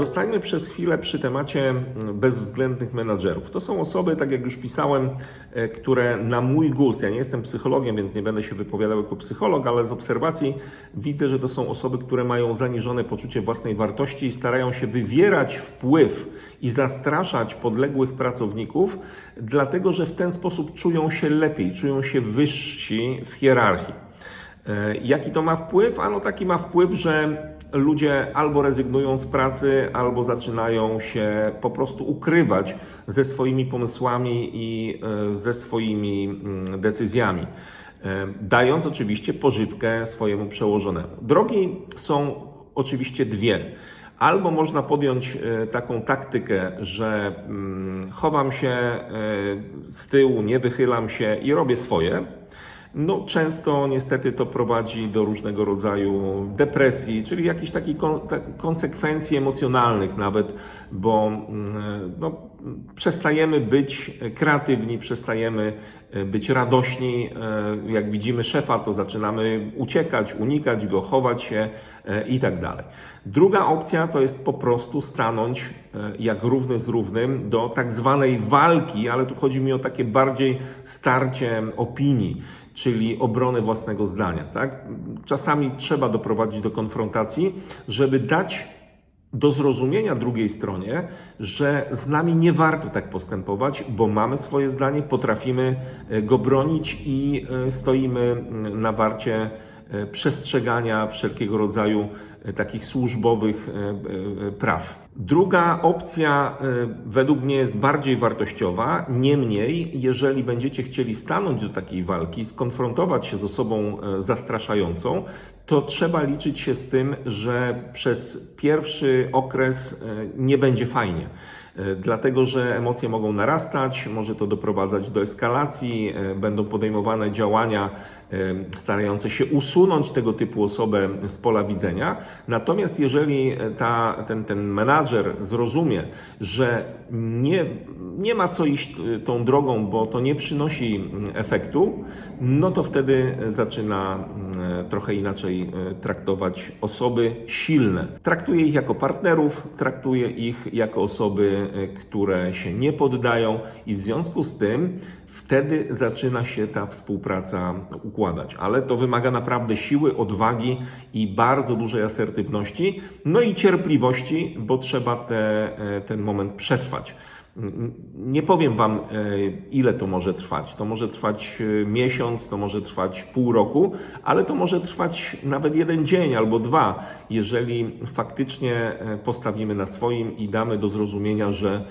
Zostańmy przez chwilę przy temacie mm, bezwzględnych menadżerów. To są osoby, tak jak już pisałem, e, które na mój gust, ja nie jestem psychologiem, więc nie będę się wypowiadał jako psycholog, ale z obserwacji widzę, że to są osoby, które mają zaniżone poczucie własnej wartości i starają się wywierać wpływ i zastraszać podległych pracowników, dlatego że w ten sposób czują się lepiej, czują się wyżsi w hierarchii. E, Jaki to ma wpływ? Ano taki ma wpływ, że ludzie albo rezygnują z pracy, albo zaczynają się po prostu ukrywać ze swoimi pomysłami i e, ze swoimi mm, decyzjami, e, dając oczywiście pożywkę swojemu przełożonemu. Drogi są oczywiście dwie. Albo można podjąć e, taką taktykę, że mm, chowam się z tyłu, nie wychylam się i robię swoje. No, często niestety to prowadzi do różnego rodzaju depresji, czyli jakichś takich kon, tak, konsekwencji emocjonalnych nawet, bo mm, no, przestajemy być kreatywni, przestajemy być radośni. E, Jak widzimy szefa, to zaczynamy uciekać, unikać go, chować się e, i tak dalej. Druga opcja to jest po prostu stanąć e, jak równy z równym do tak zwanej walki, ale tu chodzi mi o takie bardziej starcie opinii, czyli obrony własnego zdania. Tak? Czasami trzeba doprowadzić do konfrontacji, żeby dać do zrozumienia drugiej stronie, że z nami nie warto tak postępować, bo mamy swoje zdanie, potrafimy e, go bronić i e, stoimy mm, na warcie e, przestrzegania wszelkiego rodzaju takich służbowych praw. Druga opcja e, według mnie jest bardziej wartościowa, niemniej jeżeli będziecie chcieli stanąć do takiej walki, skonfrontować się z osobą e, zastraszającą, to trzeba liczyć się z tym, że przez pierwszy okres e, nie będzie fajnie. Dlatego, że emocje mogą narastać, może to doprowadzać do eskalacji, będą podejmowane działania starające się usunąć tego typu osobę z pola widzenia. Natomiast jeżeli ta, ten, ten menadżer zrozumie, że nie, nie ma co iść e, tą drogą, bo to nie przynosi mm, efektu, no to wtedy zaczyna mm, trochę inaczej e, traktować osoby silne. Traktuje ich jako partnerów, traktuje ich jako osoby, e, które się nie poddają i w związku z tym wtedy zaczyna się ta współpraca układać. Ale to wymaga naprawdę siły, odwagi i bardzo dużej asertywności, no i cierpliwości, bo trzeba te, e, ten moment przetrwać. Nie powiem Wam, e, ile to może trwać. To może trwać e, miesiąc, to może trwać pół roku, ale to może trwać nawet jeden dzień albo dwa, jeżeli faktycznie e, postawimy na swoim i damy do zrozumienia, że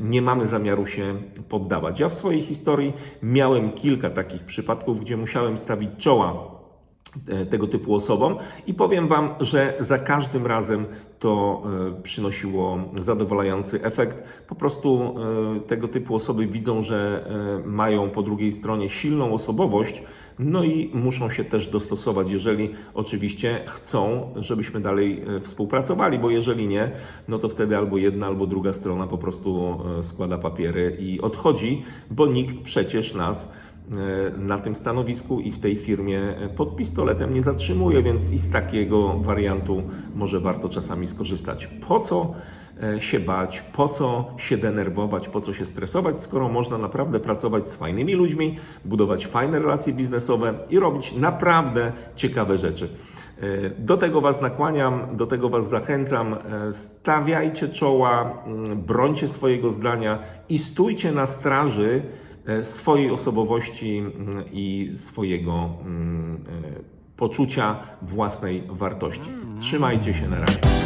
nie mamy zamiaru się poddawać. Ja w swojej historii miałem kilka takich przypadków, gdzie musiałem stawić czoła tego typu osobom i powiem Wam, że za każdym razem to e, przynosiło zadowalający efekt. Po prostu e, tego typu osoby widzą, że e, mają po drugiej stronie silną osobowość, no i muszą się też dostosować, jeżeli oczywiście chcą, żebyśmy dalej e, współpracowali, bo jeżeli nie, no to wtedy albo jedna, albo druga strona po prostu e, składa papiery i odchodzi, bo nikt przecież nas e, na tym stanowisku i w tej firmie e, pod pistoletem nie zatrzymuje, więc i z takiego wariantu może warto czasami skorzystać. Po co e, się bać, po co się denerwować, po co się stresować, skoro można naprawdę pracować z fajnymi ludźmi, budować fajne relacje biznesowe i robić naprawdę ciekawe rzeczy. E, Do tego Was nakłaniam, do tego Was zachęcam. E, Stawiajcie czoła, brońcie swojego zdania i stójcie na straży e, swojej osobowości mm, i swojego mm, e, poczucia własnej wartości. Trzymajcie się na razie.